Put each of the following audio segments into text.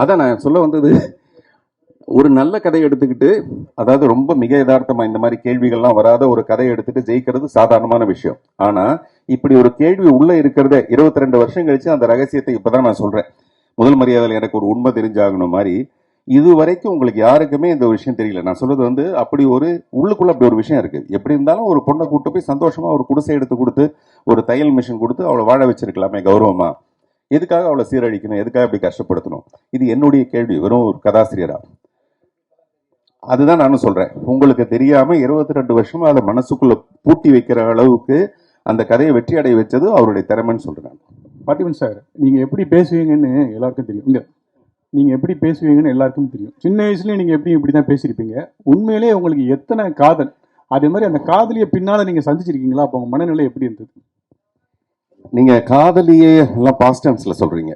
அதான் நான் சொல்ல வந்தது. ஒரு நல்ல கதையை எடுத்துக்கிட்டு அதாவது ரொம்ப மிக யதார்த்தமா இந்த மாதிரி கேள்விகள்லாம் வராத ஒரு கதையை எடுத்துட்டு ஜெயிக்கிறது சாதாரணமான விஷயம். ஆனா இப்படி ஒரு கேள்வி உள்ள இருக்கிறத இருபத்தி ரெண்டு வருஷம் கழிச்சு அந்த ரகசியத்தை இப்பதான் நான் சொல்றேன். முதல் மரியாதையில் எனக்கு ஒரு உண்மை தெரிஞ்சாகணும் மாதிரி இது வரைக்கும் உங்களுக்கு யாருக்குமே இந்த விஷயம் தெரியல. நான் சொல்றது வந்து அப்படி ஒரு உள்ளுக்குள்ள அப்படி ஒரு விஷயம் இருக்கு. எப்படி இருந்தாலும் ஒரு பொண்ணை கூட்டு போய் சந்தோஷமா ஒரு குடிசை எடுத்து கொடுத்து ஒரு தையல் மிஷின் கொடுத்து அவளை வாழ வச்சிருக்கலாமே கௌரவமா. எதுக்காக அவளை சீரழிக்கணும்? எதுக்காக இப்படி கஷ்டப்படுத்தணும்? இது என்னுடைய கேள்வி. வெறும் ஒரு கதாசிரியரா. அதுதான் நானும் சொல்றேன். உங்களுக்கு தெரியாம இருபத்தி ரெண்டு வருஷமா அதை மனசுக்குள்ள பூட்டி வைக்கிற அளவுக்கு அந்த கதையை வெற்றி அடைய வச்சது அவருடைய திறமைன்னு சொல்றேன் பார்த்திபன் சார் நீங்க எப்படி பேசுவீங்கன்னு எல்லாருக்கும் தெரியும். இங்க நீங்க எப்படி பேசுவீங்கன்னு எல்லாருக்கும் தெரியும். சின்ன வயசுலயே நீங்க எப்படி இப்படி தான் பேசியிருப்பீங்க. உண்மையிலேயே உங்களுக்கு எத்தனை காதல்? அதே மாதிரி அந்த காதலியை பின்னால நீங்க சந்திச்சிருக்கீங்களா? அப்போ உங்க மனநிலை எப்படி இருந்தது? நீங்க காதலியே எல்லாம் பாஸ்ட் சொல்றீங்க.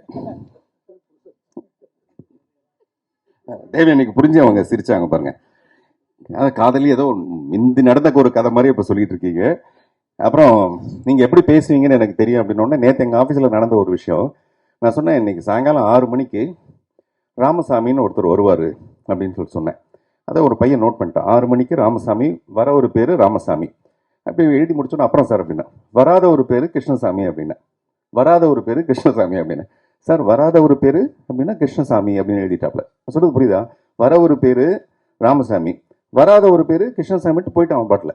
தேவி எனக்கு புரிஞ்சு அவங்க சிரிச்சாங்க பாருங்க. அது காதலி ஏதோ முந்தி நடந்த ஒரு கதை மாதிரி இப்ப சொல்லிட்டு இருக்கீங்க. அப்புறம் நீங்க எப்படி பேசுவீங்கன்னு எனக்கு தெரியும் அப்படின்னு நேற்று எங்க ஆஃபீஸில் நடந்த ஒரு விஷயம். நான் சொன்னேன் இன்னைக்கு சாயங்காலம் ஆறு மணிக்கு ராமசாமின்னு ஒருத்தர் வருவார் அப்படின்னு சொல்லி சொன்னேன். அதை ஒரு பையன் நோட் பண்ணிட்டான். ஆறு மணிக்கு ராமசாமி வர ஒரு பேர் ராமசாமி. அப்படி எழுதி முடிச்சோன்னு அப்புறம் சார் அப்படின்னா வராத ஒரு பேர் கிருஷ்ணசாமி அப்படின்னா. வராத ஒரு பேர் கிருஷ்ணசாமி அப்படின்னு. சார் வராத ஒரு பேர் அப்படின்னா கிருஷ்ணசாமி அப்படின்னு எழுதிட்டாப்ல. நான் சொல்றது புரியுதா? வர ஒரு பேர் ராமசாமி வராத ஒரு பேரு கிருஷ்ணசாமிட்டு போயிட்டான் அவன் பாட்டில்.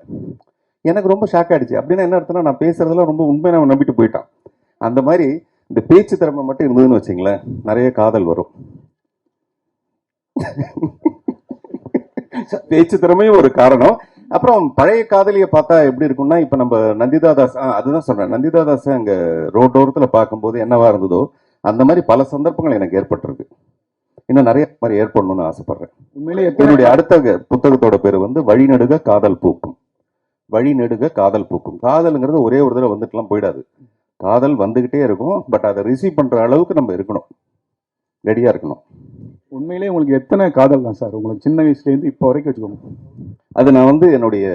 எனக்கு ரொம்ப ஷாக் ஆகிடுச்சு அப்படின்னா என்ன அர்த்தம்னா நான் பேசுறதெல்லாம் ரொம்ப உண்மையை அவன் நம்பிட்டு போயிட்டான். அந்த மாதிரி இந்த பேச்சு திறமை மட்டும் இருந்ததுன்னு வச்சுங்களேன் நிறைய காதல் வரும். பேச்சு திறமையும் ஒரு காரணம். அப்புறம் பழைய காதலியை பார்த்தா எப்படி இருக்கும்னா இப்ப நம்ம நந்திதா தாஸ் ஆ, அதுதான் சொல்றேன். நந்திதா தாஸ் அங்க ரோட்டோரத்துல பார்க்கும்போது என்னவா இருந்ததோ அந்த மாதிரி பல சந்தர்ப்பங்கள் எனக்கு ஏற்பட்டிருக்கு. இன்னும் நிறைய மாதிரி ஏற்படணும்னு ஆசைப்படுறேன். உண்மையிலேயே என்னுடைய அடுத்த புத்தகத்தோட பேர் வந்து வழிநடுக காதல் பூக்கும். வழிநடுக காதல் பூக்கும். காதல்ங்கிறது ஒரே ஒரு தடவை வந்துட்டுலாம் போயிடாது. காதல் வந்துகிட்டே இருக்கும் பட் அதை ரிசீவ் பண்ற அளவுக்கு நம்ம இருக்கணும். ரெடியா இருக்கணும். உண்மையிலேயே உங்களுக்கு எத்தனை காதல் தான் சார்? உங்களுக்கு சின்ன வயசுல இருந்து இப்போ வரைக்கும் வச்சுக்கோங்க. அது நான் வந்து என்னுடைய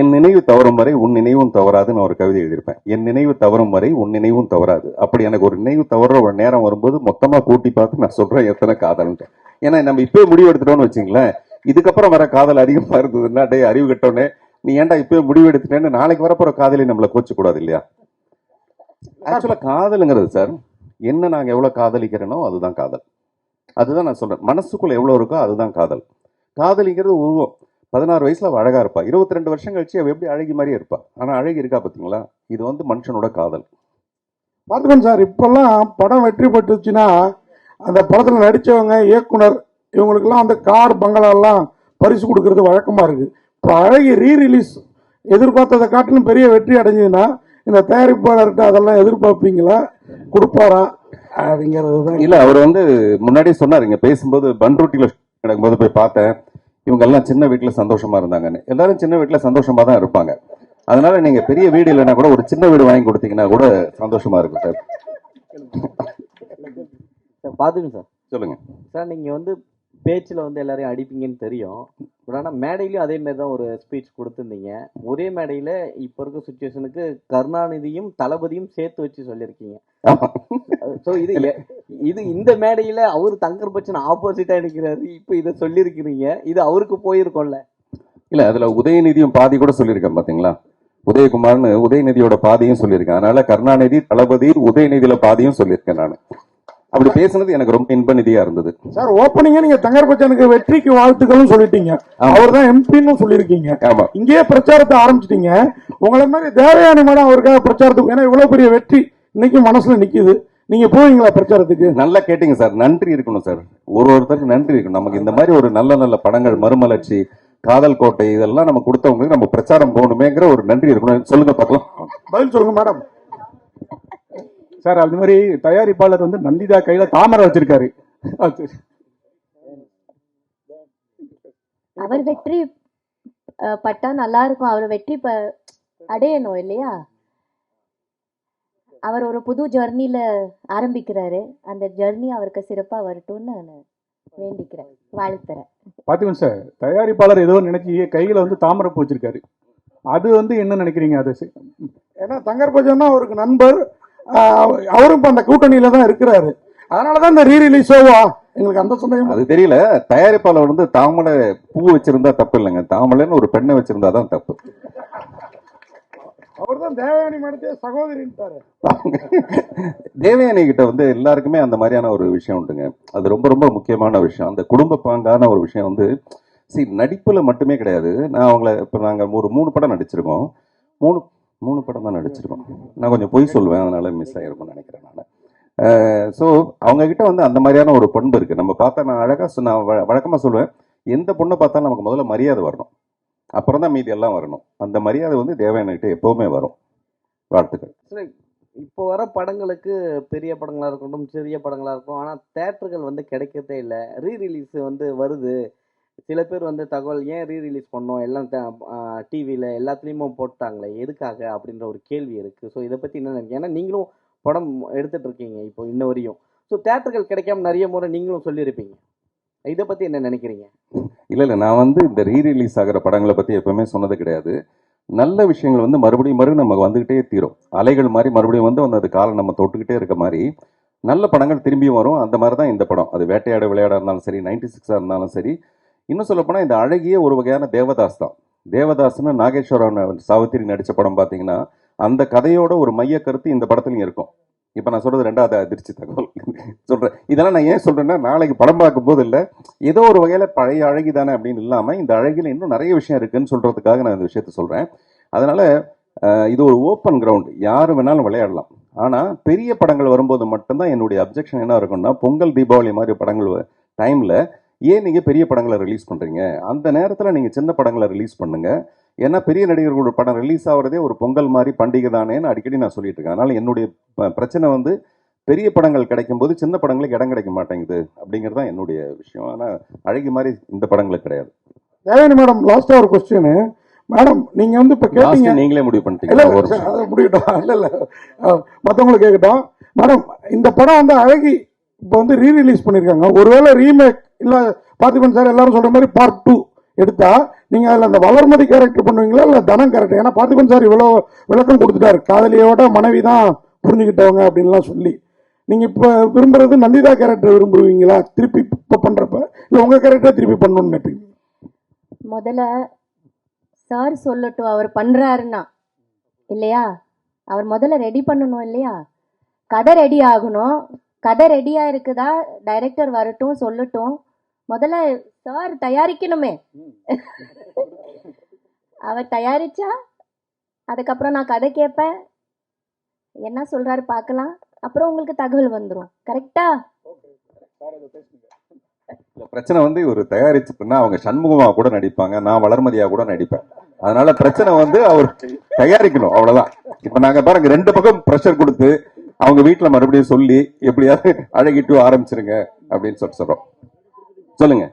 என் நினைவு தவறும் வரை உன் நினைவும் தவறாதுன்னு ஒரு கவிதை எழுதியிருப்பேன். என் நினைவு தவறும் வரை உன் நினைவும் தவறாது. அப்படி எனக்கு ஒரு நினைவு தவற ஒரு நேரம் வரும்போது மொத்தமாக கூட்டி பார்த்து நான் சொல்கிறேன் எத்தனை காதல்ன்ட்டு. ஏன்னா நம்ம இப்பவே முடிவு எடுத்துட்டோம்னு வச்சுங்களேன். இதுக்கப்புறம் வர காதல் அதிகமாக இருந்ததுன்னா டே அறிவு கட்டோன்னே நீ ஏன்டா இப்பவே முடிவு எடுத்துட்டேன்னு நாளைக்கு வரப்போகிற காதலி நம்மளை கோச்சக்கூடாது இல்லையா? ஆக்சுவலாக காதலுங்கிறது சார் என்ன நாங்கள் எவ்வளோ காதலிக்கிறேனோ அதுதான் காதல். அதுதான் நான் சொல்கிறேன் மனசுக்குள்ளே எவ்வளோ இருக்கோ அதுதான் காதல். காதலிங்கிறது உருவம். பதினாறு வயசுல அவ அழகா இருப்பா. இருபத்தி ரெண்டு வருஷம் கழிச்சு அவ எப்படி அழகி மாதிரியே இருப்பா. ஆனா அழகி இருக்கா பாத்தீங்களா? இது வந்து மனுஷனோட காதல். பார்த்துக்கோங்க சார் இப்பெல்லாம் படம் வெற்றி பெற்றுச்சுன்னா அந்த படத்தில் நடித்தவங்க இயக்குனர் இவங்களுக்கெல்லாம் அந்த கார் பங்களாலாம் பரிசு கொடுக்கறது வழக்கமாக இருக்குது இப்போ அழகி ரீ ரிலீஸ் எதிர்பார்த்ததை காட்டிலும் பெரிய வெற்றி அடைஞ்சதுன்னா இந்த தயாரிப்பாளர்கிட்ட அதெல்லாம் எதிர்பார்ப்பீங்களா? கொடுப்பாரா? அப்படிங்கிறது தான் இல்ல அவர் வந்து முன்னாடியே சொன்னாரு இங்க பேசும்போது பன்ருட்டில நடக்கும்போது போய் பார்த்தேன் இவங்க எல்லாம் சின்ன வீட்டுல சந்தோஷமா இருந்தாங்கன்னு. எல்லாரும் சின்ன வீட்டுல சந்தோஷமா தான் இருப்பாங்க. அதனால நீங்க பெரிய வீடு இல்லைன்னா கூட ஒரு சின்ன வீடு வாங்கி கொடுத்தீங்கன்னா கூட சந்தோஷமா இருக்கும் சார். சார் பார்த்துங்க சார். சொல்லுங்க. சார் நீங்கள் வந்து பேச்சில் வந்து எல்லாரையும் அடிப்பீங்கன்னு தெரியும். பட் ஆனால் மேடையிலையும் அதே மாதிரி தான் ஒரு ஸ்பீச் கொடுத்துருந்தீங்க. ஒரே மேடையில் இப்போ இருக்க சுச்சுவேஷனுக்கு கருணாநிதியும் தளபதியும் சேர்த்து வச்சு சொல்லியிருக்கீங்க. ஸோ இது இது இந்த மேடையில் அவர் தங்கர் பச்சன் ஆப்போசிட்டாக நிற்கிறாரு இப்போ இதை சொல்லியிருக்கிறீங்க. இது அவருக்கு போயிருக்கோம்ல. இல்ல அதுல உதயநிதியும் பாதி கூட சொல்லியிருக்கேன் பாத்தீங்களா? உதயகுமார்னு உதயநிதியோட பாதியும் சொல்லியிருக்கேன் அதனால கருணாநிதி தளபதி உதயநிதியில பாதியும் சொல்லியிருக்கேன் நான். அப்படி பேசுனது எனக்கு ரொம்ப இன்ப நிதியா இருந்தது. சார் ஓப்பனிங்க நீங்க தங்கர் பச்சனுக்கு வெற்றிக்கு வாழ்த்துக்களும் சொல்லிட்டீங்க. அவர் தான் எம்பின்னு சொல்லியிருக்கீங்க. ஆமா. இங்கேயே பிரச்சாரத்தை ஆரம்பிச்சிட்டீங்க. உங்களை மாதிரி தேவயானி மேடம் அவருக்காக பிரச்சாரத்துக்கு ஏன்னா இவ்வளவு பெரிய வெற்றி இன்னைக்கு மனசுல நிக்குது. நீங்க போவீங்களா பிரச்சாரத்துக்கு? நல்லா கேட்டீங்க சார். நன்றி இருக்கணும் சார். ஒரு ஒருத்தருக்கு நன்றி இருக்கணும். நமக்கு இந்த மாதிரி ஒரு நல்ல நல்ல படங்கள் மறுமலர்ச்சி காதல் கோட்டை இதெல்லாம் நம்ம கொடுத்தவங்களுக்கு நம்ம பிரச்சாரம் போகணுமேங்கிற ஒரு நன்றி இருக்கணும். சொல்லுங்க பார்க்கலாம். பதில் சொல்லுங்க மேடம். சார் அது மாதிரி தயாரிப்பாளர் வந்து நந்திதா கையில தாமரை வச்சிருக்காரு. அவர் வெற்றி பட்டா நல்லா இருக்கும். அவர் வெற்றி அடையணும் இல்லையா? அவர் ஒரு புது ஜர்னில ஆரம்பிக்கிறாரு. அந்த ஜர்னி அவருக்கு சிறப்பா வரட்டும்னு நான் வேண்டிக்கிறேன். வாழ்த்துறேன். பார்த்திபன் சார் தயாரிப்பாளர் ஏதோ நினைச்சு கையில வந்து தாமரை பூ வச்சிருக்காரு. அது வந்து என்ன நினைக்கிறீங்க அது? ஏன்னா தங்கர் பச்சன் தான் அவருக்கு நண்பர் அவரும் இப்ப அந்த கூட்டணியில தான் இருக்கிறாரு. அதனால தான் இந்த ரீ ரிலீஸோவா எங்களுக்கு அந்த சந்தேகம். அது தெரியல. தயாரிப்பாளர் வந்து தாமரை பூ வச்சிருந்தா தப்பு இல்லைங்க. தாமரைன்னு ஒரு பெண்ணை வச்சிருந்தா தான் தப்பு. அவர் தான் தேவயானி மேடத்தையே சகோதரின்ட்டாரு. தேவயானி கிட்ட வந்து எல்லாருக்குமே அந்த மாதிரியான ஒரு விஷயம் உண்டுங்க. அது ரொம்ப ரொம்ப முக்கியமான விஷயம். அந்த குடும்ப பாங்கான ஒரு விஷயம் வந்து சரி நடிப்புல மட்டுமே கிடையாது. நான் அவங்கள இப்போ நாங்க ஒரு மூணு படம் நடிச்சிருக்கோம். மூணு மூணு படம் தான் நடிச்சிருக்கோம். நான் கொஞ்சம் பொய் சொல்லுவேன் அதனால மிஸ் ஆகிருக்கும்னு நினைக்கிறேன் நான். ஸோ அவங்க கிட்ட வந்து அந்த மாதிரியான ஒரு பண்பு இருக்கு. நம்ம பார்த்தா நான் அழகாக நான் வழக்கமாக சொல்லுவேன் எந்த பொண்ணை பார்த்தாலும் நமக்கு முதல்ல மரியாதை வரணும். அப்புறம் தான் மீதி எல்லாம் வரணும். அந்த மரியாதை வந்து தேவயானி எப்போவுமே வரும். வாழ்த்துக்கள். சரி, இப்போ வர படங்களுக்கு பெரிய படங்களாக இருக்கட்டும் சிறிய படங்களாக இருக்கட்டும் ஆனால் தேட்டர்கள் வந்து கிடைக்கிறதே இல்லை. ரீ ரிலீஸ் வந்து வருது. சில பேர் வந்து தகவல் ஏன் ரீ ரிலீஸ் பண்ணோம்? எல்லாம் டிவியில் எல்லாத்துலேயுமே போட்டாங்களே எதுக்காக அப்படின்ற ஒரு கேள்வி இருக்குது ஸோ இதை பற்றி என்ன நினைக்கிறீங்க? ஏன்னா நீங்களும் படம் எடுத்துகிட்டு இருக்கீங்க இப்போ இன்ன வரையும். ஸோ தேட்டர்கள் கிடைக்காம நிறைய முறை நீங்களும் சொல்லியிருப்பீங்க. இதை பற்றி என்ன நினைக்கிறீங்க? இல்லை இல்லை. நான் வந்து இந்த ரீ ரிலீஸ் ஆகிற படங்களை பற்றி எப்பவுமே சொன்னது கிடையாது. நல்ல விஷயங்கள் வந்து மறுபடியும் மறுபடியும் நமக்கு வந்துக்கிட்டே தீரும். அலைகள் மாதிரி மறுபடியும் வந்து வந்து அது நம்ம தொட்டுக்கிட்டே இருக்க மாதிரி நல்ல படங்கள் திரும்பியும் வரும். அந்த மாதிரி தான் இந்த படம். அது வேட்டையாட விளையாட இருந்தாலும் சரி நைன்டி சிக்ஸாக இருந்தாலும் சரி இன்னும் சொல்லப்போனால் இந்த அழகிய ஒரு வகையான தேவதாஸ் தான். தேவதாஸ்னு நாகேஸ்வரன் சாவித்திரி நடித்த படம் பார்த்தீங்கன்னா அந்த கதையோட ஒரு மைய கருத்து இந்த படத்துலையும் இருக்கும். இப்போ நான் சொல்றது ரெண்டாவது அதிர்ச்சி தகவல். சொல்கிறேன் இதெல்லாம் நான் ஏன் சொல்கிறேன்னா நாளைக்கு படம் பார்க்கும்போது இல்லை ஏதோ ஒரு வகையில் பழைய அழகி தானே அப்படின்னு இல்லாமல் இந்த அழகியில் இன்னும் நிறைய விஷயம் இருக்குதுன்னு சொல்கிறதுக்காக நான் இந்த விஷயத்த சொல்கிறேன் அதனால் இது ஒரு ஓப்பன் கிரவுண்ட். யார் வேணாலும் விளையாடலாம். ஆனால் பெரிய படங்கள் வரும்போது மட்டும்தான் என்னுடைய அப்ஜெக்ஷன் என்ன இருக்கும்னா பொங்கல் தீபாவளி மாதிரி படங்கள் டைமில் ஏன் நீங்க பெரிய படங்களை ரிலீஸ் பண்றீங்க? அந்த நேரத்துல நீங்க சின்ன படங்களை ரிலீஸ் பண்ணுங்க. ஏன்னா பெரிய நடிகர்களோட படம் ரிலீஸ் ஆகுறதே ஒரு பொங்கல் மாதிரி பண்டிகை தானேன்னு அடிக்கடி நான் சொல்லிட்டு இருக்கேன். அதனால என்னுடைய பிரச்சனை வந்து பெரிய படங்கள் கிடைக்கும் போது சின்ன படங்களுக்கு இடம் கிடைக்க மாட்டேங்குது அப்படிங்கிறது தான் என்னுடைய விஷயம். ஆனா அழகி மாதிரி இந்த படங்களுக்கு கிடையாது. தேவயானி மேடம் லாஸ்டா ஒரு கொஸ்டின் மேடம் நீங்க வந்து இப்ப கேட்டீங்க. நீங்களே முடிவு பண்ணிட்டீங்க. இல்ல, முடியட்டும். இல்ல இல்ல. அஹ், மத்தவங்களுக்கு கேட்கட்டும். மேடம் இந்த படம் வந்து அழகி இப்போ வந்து ரீ ரிலீஸ் பண்ணிருக்காங்க. ஒருவேளை ரீமேக் இல்லை பார்த்திபன் சார் எல்லாரும் சொல்கிற மாதிரி பார்ட் டூ எடுத்தால் நீங்கள் அதில் அந்த வளர்மதி கேரக்டர் பண்ணுவீங்களா இல்லை தனம் கேரக்டர் ஏன்னா பார்த்திபன் சார் இவ்வளோ விளக்கம் கொடுத்துட்டாரு. காதலியோட மனைவி தான் புரிஞ்சுக்கிட்டவங்க அப்படின்லாம் சொல்லி. நீங்கள் இப்போ விரும்புறது நந்திதா கேரக்டர் விரும்புவீங்களா? திருப்பி இப்போ பண்ணுறப்ப இல்லை உங்கள் கேரக்டர் திருப்பி பண்ணணும்னு நினைப்பீங்க? முதல்ல சார் சொல்லட்டும் அவர் பண்ணுறாருன்னா இல்லையா? அவர் முதல்ல ரெடி பண்ணணும் இல்லையா? கதை ரெடி ஆகணும். கதை ரெடியாக இருக்குதா? டைரக்டர் வரட்டும் சொல்லட்டும். முதல்ல சார் தயாரிக்கணுமே. அவர் தயாரிச்சா அதுக்கப்புறம் நான் கதை கேட்பேன். என்ன சொல்றாரு பார்க்கலாம். அப்புறம் உங்களுக்கு தகவல் வந்துடும் கரெக்டா பிரச்சனை வந்து ஒரு தயாரிச்சுட்டுனா அவங்க சண்முகமா கூட நடிப்பாங்க. நான் வளர்மதியா கூட நடிப்பேன். அதனால பிரச்சனை வந்து அவர் தயாரிக்கணும் அவ்வளவுதான். இப்ப நாங்க பாருங்க ரெண்டு பக்கம் ப்ரெஷர் கொடுத்து அவங்க வீட்டுல மறுபடியும் சொல்லி எப்படியாவது அழகிட்டு ஆரம்பிச்சிருங்க அப்படின்னு சொல்லிட்டு சொல்றோம். சொல்லுங்க.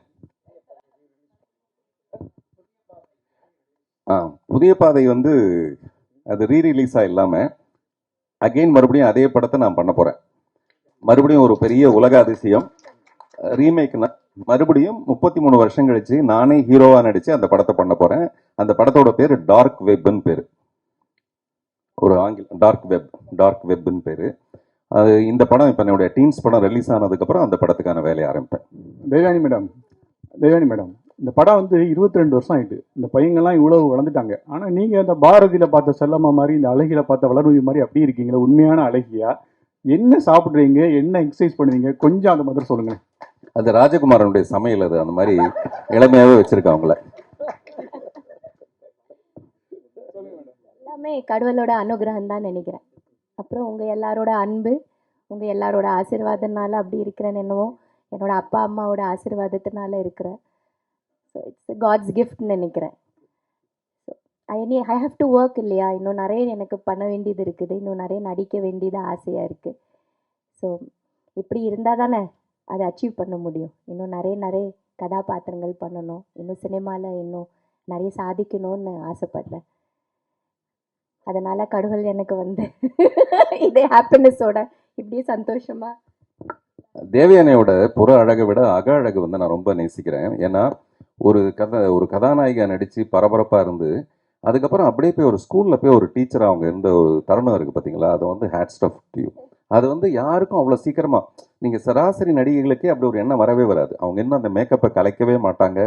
ஆ புதிய பாதை வந்து அது ரீ ரிலீஸா இல்லாம அகைன் மறுபடியும் அதே படத்தை நான் பண்ண போறேன். மறுபடியும் ஒரு பெரிய உலக அதிசயம். ரீமேக்னா மறுபடியும் முப்பத்தி மூணு வருஷம் கழிச்சு நானே ஹீரோவா நடிச்சு அந்த படத்தை பண்ண போறேன். அந்த படத்தோட பேர் டார்க் வெப்னு பேரு. ஒரு ஆங்கில டார்க் வெப் டார்க் வெப்னு பேரு. அது இந்த படம் இப்ப என்னுடைய டீன்ஸ் படம் ரிலீஸ் ஆனதுக்கு அப்புறம் அந்த படத்துக்கான வேலையை ஆரம்பிப்பேன். தேவானி மேடம் தேவானி மேடம் இந்த படம் வந்து இருபத்தி ரெண்டு வருஷம் ஆயிட்டு. இந்த பையங்கள்லாம் இவ்வளவு வளர்ந்துட்டாங்க. ஆனா நீங்க அந்த பாரதியில பார்த்த செல்லம்மா மாதிரி இந்த அழகில பார்த்த வளர்மதி மாதிரி அப்படி இருக்கீங்களா உண்மையான அழகியா? என்ன சாப்பிடுறீங்க? என்ன எக்ஸசைஸ் பண்ணுவீங்க? கொஞ்சம் அந்த மாதிரி சொல்லுங்க அது ராஜகுமாரனுடைய சமையல் அது. அந்த மாதிரி இளமையாவே வச்சிருக்காங்க அவங்கள. எல்லாமே கடவுளோட அனுகிரகம் தான் நினைக்கிறேன். அப்புறம் உங்கள் எல்லாரோட அன்பு உங்கள் எல்லாரோட ஆசீர்வாதத்தினால அப்படி இருக்கிறேன்னு என்னவோ என்னோடய அப்பா அம்மாவோட ஆசீர்வாதத்தினால இருக்கிறேன். ஸோ இட்ஸ் காட்ஸ் கிஃப்ட்னு நினைக்கிறேன். ஸோ ஐ நீ ஐ ஹாவ் டு ஒர்க் இல்லையா? இன்னும் நிறைய எனக்கு பண்ண வேண்டியது இருக்குது. இன்னும் நிறைய நடிக்க வேண்டியது ஆசையாக இருக்குது ஸோ இப்படி இருந்தால் தானே அதை அச்சீவ் பண்ண முடியும். இன்னும் நிறைய நிறைய கதாபாத்திரங்கள் பண்ணணும். இன்னும் சினிமாவில் இன்னும் நிறைய சாதிக்கணும்னு ஆசைப்பட்றேன். அதனால கடவுள் எனக்கு வந்து இதே ஹாப்பினஸோட இப்படியே சந்தோஷமா. தேவயானையோட புற அழகை விட அக அழகு வந்து நான் ரொம்ப நேசிக்கிறேன். ஏன்னா ஒரு கதை ஒரு கதாநாயகா நடித்து பரபரப்பாக இருந்து அதுக்கப்புறம் அப்படியே போய் ஒரு ஸ்கூலில் போய் ஒரு டீச்சர் அவங்க இருந்த ஒரு தருணம் இருக்குது பார்த்தீங்களா அதை வந்து ஹேட் ஸ்டஃப் டியூ அது வந்து யாருக்கும் அவ்வளோ சீக்கிரமாக நீங்கள் சராசரி நடிகைகளுக்கே அப்படி ஒரு எண்ணம் வரவே வராது. அவங்க இன்னும் அந்த மேக்கப்பை கலைக்கவே மாட்டாங்க.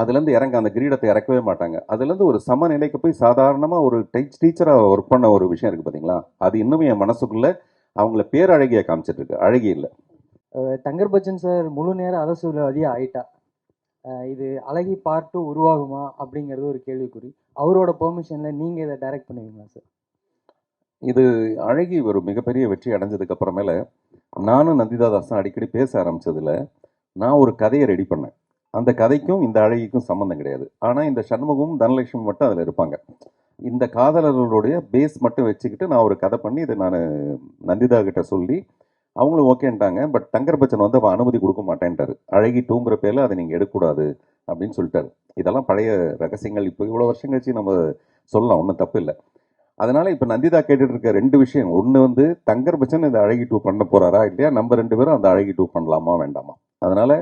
அதுலேருந்து இறங்க அந்த கிரீடத்தை இறக்கவே மாட்டாங்க. அதுலேருந்து ஒரு சமநிலைக்கு போய் சாதாரணமாக ஒரு டீச் டீச்சராக ஒர்க் பண்ண ஒரு விஷயம் இருக்குது பார்த்தீங்களா அது இன்னும் என் மனசுக்குள்ள அவங்கள பேரழகியை காமிச்சிட்டு இருக்கு அழகி இல்லை. தங்கர் பச்சன் சார் முழு நேர அரசியல்வாதியா ஆயிட்டா. இது அழகி பார்ட்டு உருவாகுமா அப்படிங்கிறது ஒரு கேள்விக்குறி. அவரோட பெர்மிஷன்ல நீங்க இதை டைரக்ட் பண்ணுவீங்களா சார்? இது அழகி ஒரு மிகப்பெரிய வெற்றி அடைஞ்சதுக்கு அப்புறமேல நானும் நந்திதா தாஸும் அடிக்கடி பேச ஆரம்பிச்சதுல நான் ஒரு கதையை ரெடி பண்ணேன். அந்த கதைக்கும் இந்த அழகிக்கும் சம்மந்தம் கிடையாது. ஆனால் இந்த சண்முகமும் தனலட்சுமி மட்டும் அதில் இருப்பாங்க. இந்த காதலர்களுடைய பேஸ் மட்டும் வச்சுக்கிட்டு நான் ஒரு கதை பண்ணி இதை நான் நந்திதா கிட்ட சொல்லி அவங்களும் ஓகேன்ட்டாங்க. பட் தங்கர் பச்சன் வந்து அவன் அனுமதி கொடுக்க மாட்டேன்ட்டாரு. அழகி தூங்குற பேரில் அதை நீங்கள் எடுக்கக்கூடாது. அப்படின்னு சொல்லிட்டாரு. இதெல்லாம் பழைய ரகசியங்கள். இப்போ இவ்வளோ வருஷம் கழிச்சு நம்ம சொல்லலாம். ஒன்றும் தப்பு இல்லை. அதனால இப்போ நந்திதா கேட்டுட்டு இருக்க ரெண்டு விஷயம். ஒன்று வந்து தங்கர் பச்சன் இந்த அழகி டூ பண்ண போறாரா இல்லையா? நம்ம ரெண்டு பேரும் அந்த அழகி டூ பண்ணலாமா வேண்டாமா? அதனால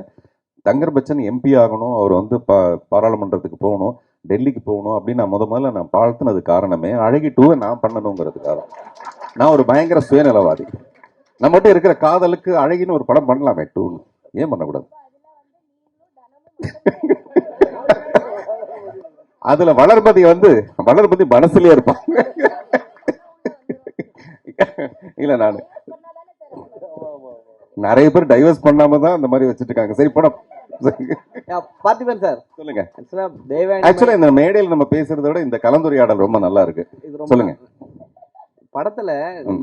தங்கர் பச்சன் எம்பி ஆகணும் அவர் வந்து பா பாராளுமன்றத்துக்கு போகணும் டெல்லிக்கு போகணும் அப்படின்னு நான் முத முதல்ல நான் வாழ்த்துனது காரணமே அழகி டூவை நான் பண்ணணுங்கிறதுக்காக. நான் ஒரு பயங்கர சுயநலவாதி. நம்மகிட்ட இருக்கிற காதலுக்கு அழகின்னு ஒரு படம் பண்ணலாமே டூன்னு ஏன் பண்ணக்கூடாது? அதுல வளர்மதி வந்து வளர்மதி மனசுலயே இருப்பாங்க இல்ல நானு. நிறைய பேர் டைவர்ஸ் பண்ணாம தான் அந்த மாதிரி வச்சிட்டு இருக்காங்க. சரி படம் பார்த்திபன் சார். சொல்லுங்க. ஆக்சுவலா இந்த மேடையில் நம்ம பேசுறதை விட இந்த கலந்துரையாடல் ரொம்ப நல்லா இருக்கு. சொல்லுங்க. படத்துல.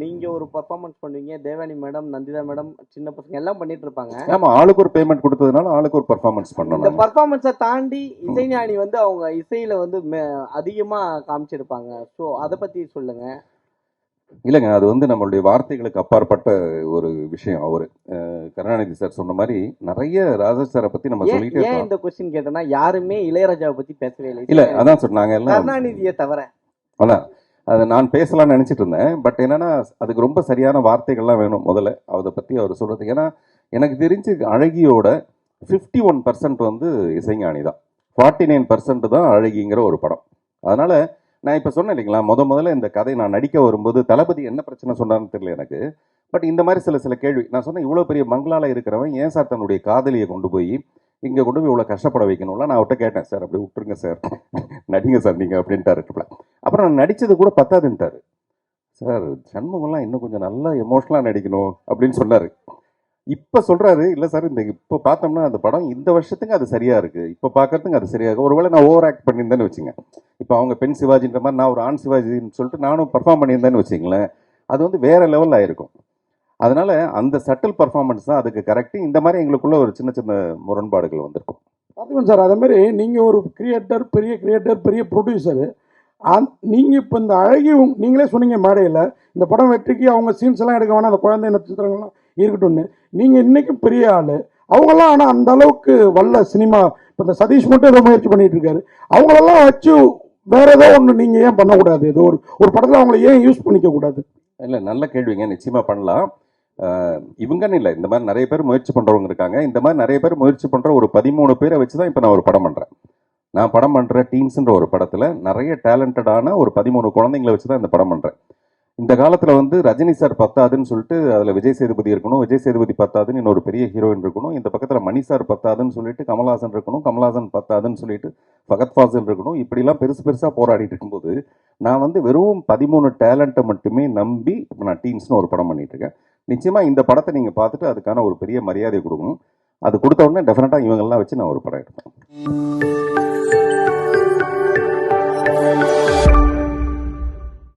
நீங்க ஒரு பர்ஃபார்மன்ஸ் பண்ணுவீங்க தேவானி மேடம் நந்திதா மேடம் சின்ன பசங்க எல்லாம் பண்ணிட்டு இருப்பாங்க. ஆமா ஆளுக்கு ஒரு பேமெண்ட் கொடுத்ததுனால ஆளுக்கு ஒரு பெர்ஃபார்மன்ஸ் இந்த பண்ணணும் பர்ஃபார்மன்ஸை தாண்டி இசைஞானி வந்து அவங்க இசையில வந்து அதிகமா காமிச்சிருப்பாங்க. ஸோ அதை பத்தி சொல்லுங்க. இல்லைங்க அது வந்து நம்மளுடைய வார்த்தைகளுக்கு அப்பாற்பட்ட ஒரு விஷயம். அவரு கருணாநிதி சார் சொன்ன மாதிரி நிறைய ராஜா சாரை பத்தி நம்ம சொல்லிட்டே ஏன் இந்த கொஸ்டின் கேட்டேன்னா யாருமே இளையராஜாவை பத்தி பேசவே இல்லை இல்ல அதான் சொன்னாங்க எல்லாம் கருணாநிதியை தவிர. அதான் அதை நான் பேசலாம்னு நினைச்சிட்டு இருந்தேன். பட் என்னன்னா அதுக்கு ரொம்ப சரியான வார்த்தைகள்லாம் வேணும் முதல்ல அதை பத்தி அவர் சொல்றது. ஏன்னா எனக்கு தெரிஞ்சு அழகியோட 51% ஒன் பர்சன்ட் வந்து இசைஞானி தான். ஃபார்ட்டி நைன் பர்சன்ட் தான் அழகிங்கிற ஒரு படம். அதனால நான் இப்போ சொன்னேன் இல்லைங்களா முத முதல்ல இந்த கதை நான் நடிக்க வரும்போது தளபதி என்ன பிரச்சனை சொன்னான்னு தெரியல எனக்கு. பட் இந்த மாதிரி சில சில கேள்வி நான் சொன்னேன் இவ்வளோ பெரிய மங்களால இருக்கிறவன் ஏன் சார் தன்னுடைய காதலியை கொண்டு போய் இங்கே கொண்டு போய் இவ்வளோ கஷ்டப்பட வைக்கணும்ல? நான் அவர்கிட்ட கேட்டேன் சார் அப்படி விட்டுருங்க சார். நடிங்க சார் நீங்கள் அப்படின்ட்டாரு அப்புறம் நான் நடித்தது கூட பத்தாதுன்ட்டார். சார் சண்முகம்லாம் இன்னும் கொஞ்சம் நல்லா எமோஷனலாக நடிக்கணும் அப்படின்னு சொன்னார். இப்போ சொல்கிறாரு இல்லை சார் இந்த இப்போ பார்த்தோம்னா அந்த படம் இந்த வருஷத்துக்கு அது சரியாக இருக்குது இப்போ பார்க்குறதுக்கு அது சரியாக இருக்குது ஒருவேளை நான் ஓவர் ஆக்ட் பண்ணியிருந்தேன்னு வச்சுங்க இப்போ அவங்க பெண் சிவாஜின்ற மாதிரி நான் ஒரு ஆண் சிவாஜின்னு சொல்லிட்டு நானும் பர்ஃபார்ம் பண்ணியிருந்தேன்னு வச்சுங்களேன் அது வந்து வேற லெவலில் ஆயிருக்கும். அதனால் அந்த சட்டில் பர்ஃபார்மன்ஸ் தான் அதுக்கு கரெக்டு இந்த மாதிரி எங்களுக்குள்ள ஒரு சின்ன சின்ன முரண்பாடுகள் வந்திருக்கும். பார்த்துக்கோங்க சார் அதே மாதிரி நீங்கள் ஒரு கிரியேட்டர் பெரிய கிரியேட்டர் பெரிய ப்ரொடியூசரு அந் நீங்கள் இப்போ இந்த அழகி நீங்களே சொன்னீங்க மேடையில் இந்த படம் வெற்றிக்கு அவங்க சீன்ஸ் எல்லாம் எடுக்க வேணாம் அந்த குழந்தை நட்சத்திரங்கள்லாம் இருக்கட்டும்னு. நீங்கள் இன்றைக்கும் பெரிய ஆள். அவங்களாம் ஆனால் அந்த அளவுக்கு வல்ல சினிமா இப்போ இந்த சதீஷ் மட்டும் ஏதோ முயற்சி பண்ணிட்டு இருக்காரு. அவங்களெல்லாம் வச்சு வேற ஏதோ ஒன்று நீங்கள் ஏன் பண்ணக்கூடாது? ஏதோ ஒரு ஒரு படத்தில் அவங்கள ஏன் யூஸ் பண்ணிக்க கூடாது? இல்லை நல்ல கேள்விங்க நிச்சயமாக பண்ணலாம். இவங்கன்னு இல்லை. இந்த மாதிரி நிறைய பேர் முயற்சி பண்ணுறவங்க இருக்காங்க. இந்த மாதிரி நிறைய பேர் முயற்சி பண்ணுற ஒரு பதிமூணு பேரை வச்சு தான் இப்போ நான் ஒரு படம் பண்ணுறேன் நான் படம் பண்ணுற டீம்ஸ்ன்ற ஒரு படத்தில் நிறைய டேலண்டடான ஒரு பதிமூணு குழந்தைங்களை வச்சு தான் இந்த படம் பண்ணுறேன் இந்த காலத்தில் வந்து ரஜினி சார் பத்தாதுன்னு சொல்லிட்டு அதில் விஜய் சேதுபதி இருக்கணும் விஜய் சேதுபதி பத்தாதுன்னு இன்னொரு பெரிய ஹீரோயின் இருக்கணும் இந்த பக்கத்தில் மணி சார் பத்தாதுன்னு சொல்லிட்டு கமல்ஹாசன் இருக்கணும் கமல்ஹாசன் பத்தாதுன்னு சொல்லிட்டு ஃபகத் ஃபாசில் இருக்கணும் இப்படிலாம் பெருசு பெருசாக போராடிட்டு இருக்கும்போது நான் வந்து வெறும் பதிமூணு டேலண்ட்டை மட்டுமே நம்பி இப்போ நான் டீம்ஸ்னு ஒரு படம் பண்ணிட்டு இருக்கேன். நிச்சயமாக இந்த படத்தை நீங்கள் பார்த்துட்டு அதுக்கான ஒரு பெரிய மரியாதை கொடுக்கணும். அது கொடுத்த உடனே டெஃபினட்டாக இவங்கெல்லாம் வச்சு நான் ஒரு படம் எடுப்பேன்.